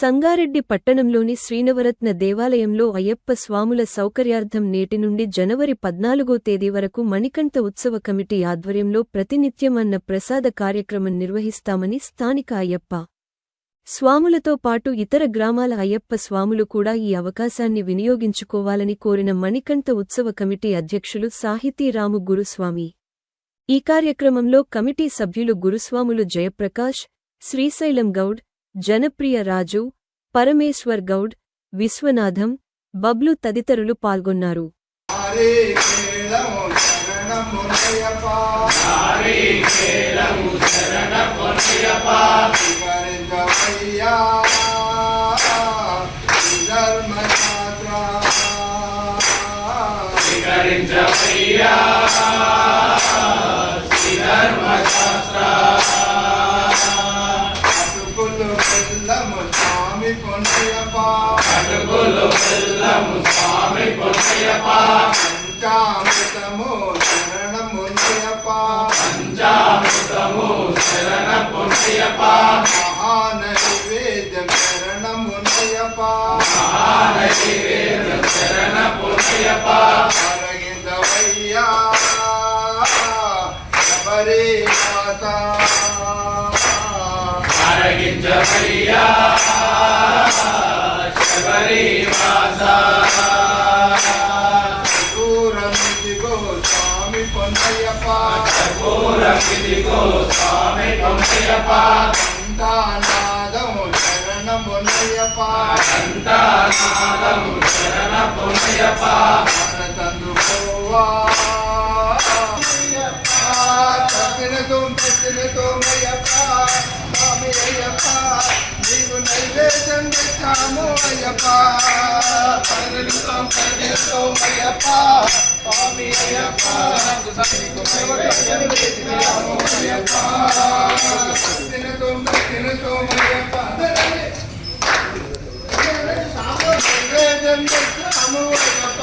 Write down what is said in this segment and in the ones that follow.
సంగారెడ్డి పట్టణంలోని శ్రీనవరత్న దేవాలయంలో అయ్యప్ప స్వాముల సౌకర్యార్థం నేటి నుండి జనవరి పద్నాలుగో తేదీ వరకు మణికంఠ ఉత్సవ కమిటీ ఆధ్వర్యంలో ప్రతినిత్యం అన్న ప్రసాద కార్యక్రమం నిర్వహిస్తామని స్థానిక అయ్యప్ప స్వాములతో పాటు ఇతర గ్రామాల అయ్యప్ప స్వాములు కూడా ఈ అవకాశాన్ని వినియోగించుకోవాలని కోరిన మణికంఠ ఉత్సవ కమిటీ అధ్యక్షులు సాహితీరాము గురుస్వామి. ఈ కార్యక్రమంలో కమిటీ సభ్యులు గురుస్వాములు జయప్రకాష్ శ్రీశైలం గౌడ్ జనప్రియ రాజు పరమేశ్వర్ గౌడ్ విశ్వనాథం బబ్లు తదితరులు పాల్గొన్నారు. హరే செல்லம் சுவாமி பொன்னையப்பா பஞ்சாமிருதமோ சரணம் பொன்னையப்பா பஞ்சாமிருதமோ சரணம் பொன்னையப்பா மகாநைவேதம் சரணம் பொன்னையப்பா மகாநைவேதம் சரணம் பொன்னையப்பா அரகிந்தவையா சபரே மாதா அரகிந்தவையா వాస దూరమిదిగో స్వామి పొన్నయ్యప్ప పూరమిదిగో స్వామి పొన్నయ్యప్ప కంఠానాదం శరణమునయ్యప్ప కంఠనాదము శరణ పొన్నయ్యప్ప మనతందుకోవా తప్పినతో పెట్టినతో అయ్యప్ప స్వామి అయ్యప్ప నీకు నైవేద్యం తెచ్చాము అయ్యప్ప పరిణితం పరిణితం అయ్యప్ప స్వామి అయ్యప్ప నీకు నైవేద్యం తెచ్చాము అయ్యప్ప తప్పినతో పెట్టినతో అయ్యప్ప నైవేద్యం తెచ్చాము అయ్యప్ప.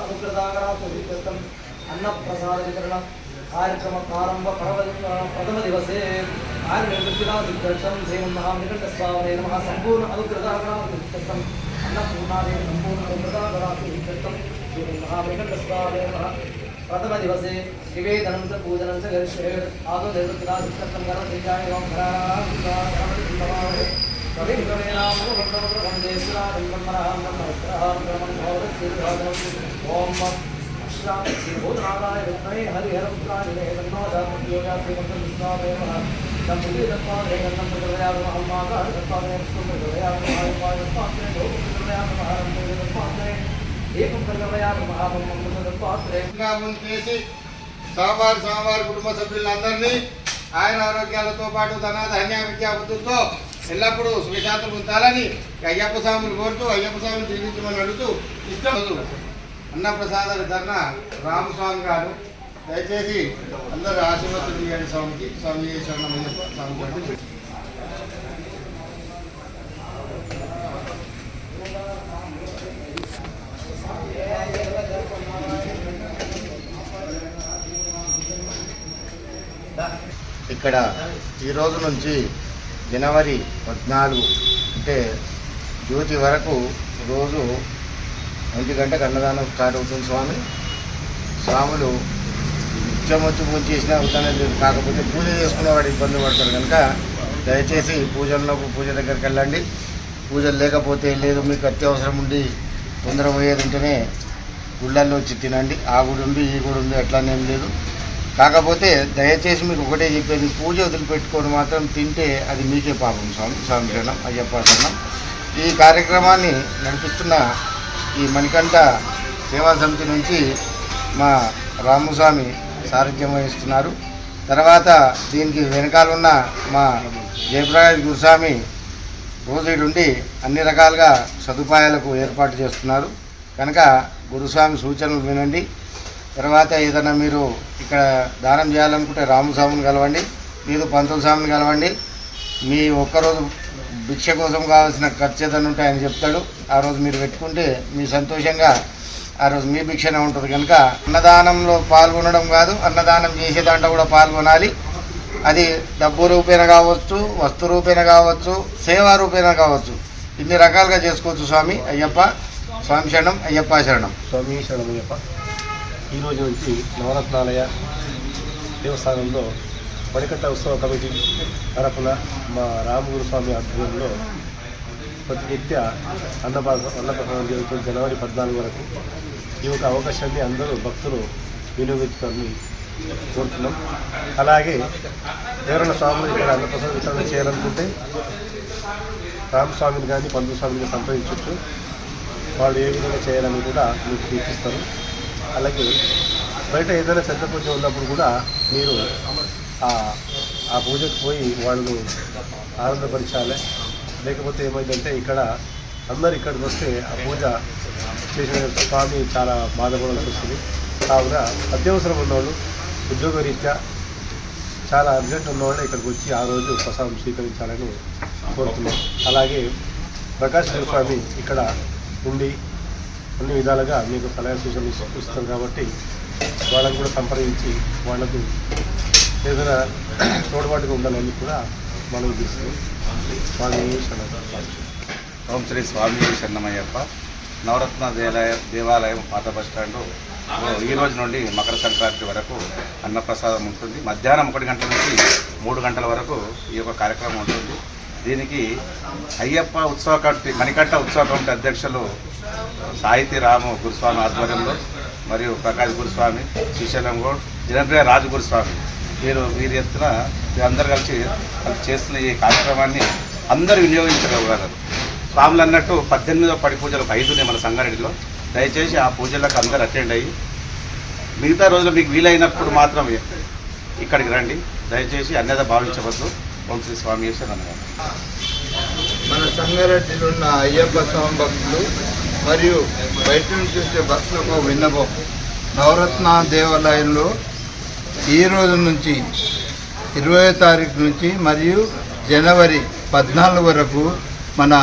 అనుకృతాగణాత్మకం అన్నప్రసాద వితరణ కార్యక్రమ ప్రారంభ పరవ ప్రథమ దివసే కార్యనిర్వృత్తిరాదిత్యర్థం శ్రీమన్మహానికంఠస్వామనే నమ. సంపూర్ణ అనుకృతాగణాత్మకం అన్నపూర్ణాదేవి సంపూర్ణ అనుకృతాగణాత్మకం శ్రీమన్మహానికంఠస్వామనే నమ. ప్రథమ దివసే నివేదనం చ పూజనం చ గరిష్యే ఆదో నిర్వృత్తిరాదిత్యర్థం గణతిజాయ ఓం పాత్రే జ్ఞాపకం చేసి స్వామివారి స్వామివారి కుటుంబ సభ్యులందరినీ ఆయన ఆరోగ్యాలతో పాటు ధన ధాన్య విద్యాబుద్ధులతో ఎల్లప్పుడూ సుఖశాంతులు ఉంచాలని అయ్యప్ప స్వామిని కోరుతూ అయ్యప్ప స్వామిని దీవించమని అడుగుతూ ఇష్టం అన్నప్రసాద ధరణ రామస్వామి గారు. దయచేసి అందరూ ఆశీర్వాదం చేయండి స్వామికి. స్వామి శరణం అయ్యప్ప స్వామి గారికి. ఇక్కడ ఈ రోజు నుంచి జనవరి పద్నాలుగు అంటే జ్యోతి వరకు రోజు ఒంటి గంటకు అన్నదానం స్టార్ట్ అవుతుంది స్వామి. స్వాములు నిత్యం వచ్చి పూజ చేసినా ఉదాహరణ కాకపోతే పూజ చేసుకునేవాడు ఇబ్బంది పడతారు కనుక దయచేసి పూజల్లోకి పూజ దగ్గరికి వెళ్ళండి. పూజలు లేకపోతే లేదు మీకు అత్యవసరం ఉండి తొందర పోయేది ఉంటేనే గుళ్ళల్లో వచ్చి తినండి. ఆ గుడి ఉంది ఈ గుడి ఉంది అట్లానేం లేదు. కాకపోతే దయచేసి మీకు ఒకటే చెప్పేది పూజ వదిలిపెట్టుకొని మాత్రం తింటే అది మీకే పాపం స్వామి స్వామి శరణం అయ్యప్ప శరణం. ఈ కార్యక్రమాన్ని నడిపిస్తున్న ఈ మణికంఠ సేవా సమితి నుంచి మా రాముస్వామి సారథ్యం వహిస్తున్నారు. తర్వాత దీనికి వెనకాలన్న మా జయప్రకాష్ గురుస్వామి రోజు ఉండి అన్ని రకాలుగా సదుపాయాలకు ఏర్పాటు చేస్తున్నారు. కనుక గురుస్వామి సూచనలు వినండి. తర్వాత ఏదైనా మీరు ఇక్కడ దానం చేయాలనుకుంటే రామస్వామిని కలవండి మీరు పంతుల స్వామిని కలవండి. మీ ఒక్కరోజు భిక్ష కోసం కావాల్సిన ఖర్చు ఏదైనా ఉంటే ఆయన చెప్తాడు. ఆ రోజు మీరు పెట్టుకుంటే మీ సంతోషంగా ఆ రోజు మీ భిక్షనే ఉంటుంది కనుక అన్నదానంలో పాల్గొనడం కాదు అన్నదానం చేసే దాంట్లో కూడా పాల్గొనాలి. అది డబ్బు రూపేణ కావచ్చు వస్తు రూపేణ కావచ్చు సేవా రూపేణ కావచ్చు. ఇన్ని రకాలుగా చేసుకోవచ్చు స్వామి అయ్యప్ప స్వామి శరణం అయ్యప్ప శరణం. స్వామి శరణమయ్యప్ప ఈరోజు నుంచి నవరత్నాలయ దేవస్థానంలో పడికట్ట ఉత్సవ కమిటీ తరపున మా రామగురు స్వామి ఆధ్వర్యంలో ప్రతినిత్య అన్నప్రసాదం అన్నప్రసాదం జరుగుతుంది జనవరి పద్నాలుగు వరకు. ఈ యొక్క అవకాశాన్ని అందరూ భక్తులు వినియోగించుకొని కోరుతున్నాం. అలాగే ఎవరైనా స్వాములు ఇక్కడ అన్నప్రసాద వితరణ చేయాలనుకుంటే రామస్వామిని కానీ పంతుల స్వామిని సంప్రదించవచ్చు. వాళ్ళు ఏ విధంగా చేయాలని కూడా మీకు సూచిస్తారు అలాగే బయట ఏదైనా శ్రద్ధ పూజ ఉన్నప్పుడు కూడా మీరు ఆ పూజకు పోయి వాళ్ళు ఆనందపరచాలి. లేకపోతే ఏమైందంటే ఇక్కడ అందరు ఇక్కడికి వస్తే ఆ పూజ చేసిన స్వామి చాలా బాధపడాల్సి వస్తుంది. కావున అత్యవసరం ఉన్నవాళ్ళు ఉద్యోగరీత్యా చాలా అర్జెంట్ ఉన్నవాళ్ళు ఇక్కడికి వచ్చి ఆ రోజు ప్రసాదం స్వీకరించాలని కోరుతున్నాం. అలాగే ప్రకాష్ స్వామి ఇక్కడ ఉండి అన్ని విధాలుగా మీకు సలహా సూచనలు ఇస్తాం కాబట్టి వాళ్ళని కూడా సంప్రదించి వాళ్ళకు ఏదైనా తోడుబాటుగా ఉండాలని కూడా మనం తీసుకుని స్వామి ఓం శ్రీ స్వామి శరణమయ్యప్ప. నవరత్న దేవాలయ దేవాలయం పాత బస్ స్టాండ్. ఈ రోజు నుండి మకర సంక్రాంతి వరకు అన్నప్రసాదం ఉంటుంది. మధ్యాహ్నం ఒకటి గంటల నుంచి మూడు గంటల వరకు ఈ యొక్క కార్యక్రమం ఉంటుంది. దీనికి అయ్యప్ప ఉత్సవ కమిటీ మణికట్ట ఉత్సవ కమిటీ అధ్యక్షులు సాహితీ రాము గురుస్వామి ఆధ్వర్యంలో మరియు ప్రకాష్ గురుస్వామి శ్రీశైలం గౌడ్ జనప్రియ రాజు గురుస్వామి. వీరు వీరి ఎత్తున వీరందరూ కలిసి చేస్తున్న ఈ కార్యక్రమాన్ని అందరూ వినియోగించగలరు. స్వాములు అన్నట్టు పద్దెనిమిదో పడి పూజలు ఒక ఐదునే మన సంగారెడ్డిలో. దయచేసి ఆ పూజలకు అందరూ అటెండ్ అయ్యి మిగతా రోజులు మీకు వీలైనప్పుడు మాత్రమే ఇక్కడికి రండి. దయచేసి అన్యత భావించవద్దు. ఓం శ్రీ స్వామి అన్నగారు మన సంగారెడ్డిలో ఉన్న అయ్యప్ప స్వామి భక్తులు మరియు బయట నుంచి వచ్చే భక్తులకు విన్నపం. నవరత్న దేవాలయంలో ఈ రోజు నుంచి ఇరవై తారీఖు నుంచి మరియు జనవరి పద్నాలుగు వరకు మన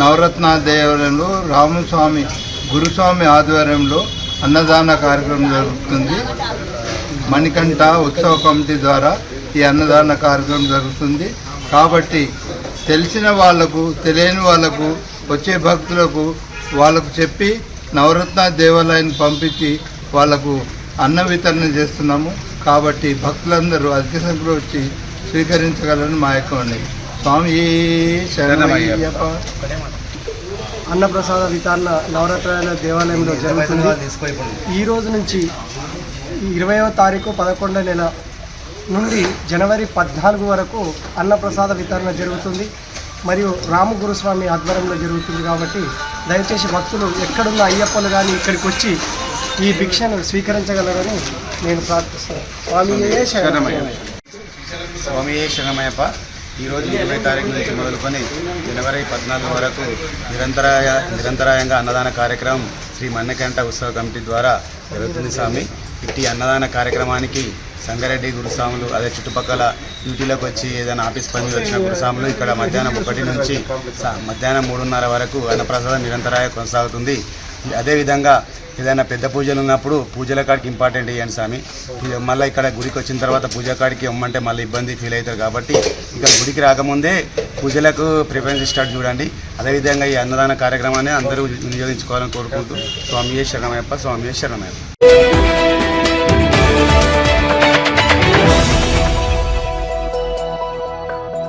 నవరత్న దేవాలయంలో రామస్వామి గురుస్వామి ఆధ్వర్యంలో అన్నదాన కార్యక్రమం జరుగుతుంది. మణికంఠ ఉత్సవ కమిటీ ద్వారా ఈ అన్నదాన కార్యక్రమం జరుగుతుంది. కాబట్టి తెలిసిన వాళ్ళకు తెలియని వాళ్ళకు వచ్చే భక్తులకు వాళ్ళకు చెప్పి నవరత్న దేవాలయాన్ని పంపించి వాళ్ళకు అన్న వితరణ చేస్తున్నాము. కాబట్టి భక్తులందరూ అధిక సంఖ్యలో వచ్చి స్వీకరించగలని మా యొక్క స్వామి శరణయ్యప్ప అన్నప్రసాద వితరణ నవరాత్రుల దేవాలయంలో జరుగుతుంది. ఈ రోజు నుంచి ఇరవయో తారీఖు పదకొండో నెల నుండి జనవరి పద్నాలుగు వరకు అన్నప్రసాద వితరణ జరుగుతుంది. మరియు రామగురుస్వామి ఆధ్వర్యంలో జరుగుతుంది కాబట్టి దయచేసి భక్తులు ఎక్కడున్న అయ్యప్పలు కానీ ఇక్కడికి వచ్చి ఈ భిక్షను స్వీకరించగలరని నేను ప్రార్థిస్తున్నాను. స్వామి స్వామి శరణమయ్యప్ప. ఈరోజు ఇరవై తారీఖు నుంచి మొదలుకొని జనవరి పద్నాలుగు వరకు నిరంతరాయ నిరంతరాయంగా అన్నదాన కార్యక్రమం శ్రీ మన్నకంట ఉత్సవ కమిటీ ద్వారా జరుగుతుంది స్వామి. ఇట్టి అన్నదాన కార్యక్రమానికి సంగారెడ్డి గురుస్వాములు అదే చుట్టుపక్కల డ్యూటీలోకి వచ్చి ఏదైనా ఆఫీస్ పని మీద వచ్చిన గురుస్వాములు ఇక్కడ మధ్యాహ్నం ఒకటి నుంచి మధ్యాహ్నం మూడున్నర వరకు అన్నప్రసాదం నిరంతరాయ కొనసాగుతుంది. అదేవిధంగా ఏదైనా పెద్ద పూజలు ఉన్నప్పుడు పూజల కాడికి ఇంపార్టెంట్ ఇవ్వండి స్వామి. మళ్ళీ ఇక్కడ గుడికి వచ్చిన తర్వాత పూజ కాడికి ఇమ్మంటే మళ్ళీ ఇబ్బంది ఫీల్ అవుతారు కాబట్టి ఇక్కడ గుడికి రాకముందే పూజలకు ప్రిఫరెన్స్ స్టార్ట్ చూడండి. అదేవిధంగా ఈ అన్నదాన కార్యక్రమాన్ని అందరూ వినియోగించుకోవాలని కోరుకుంటూ స్వామి శరణమయ్యప్ప స్వామి శరణమయ్యప్ప.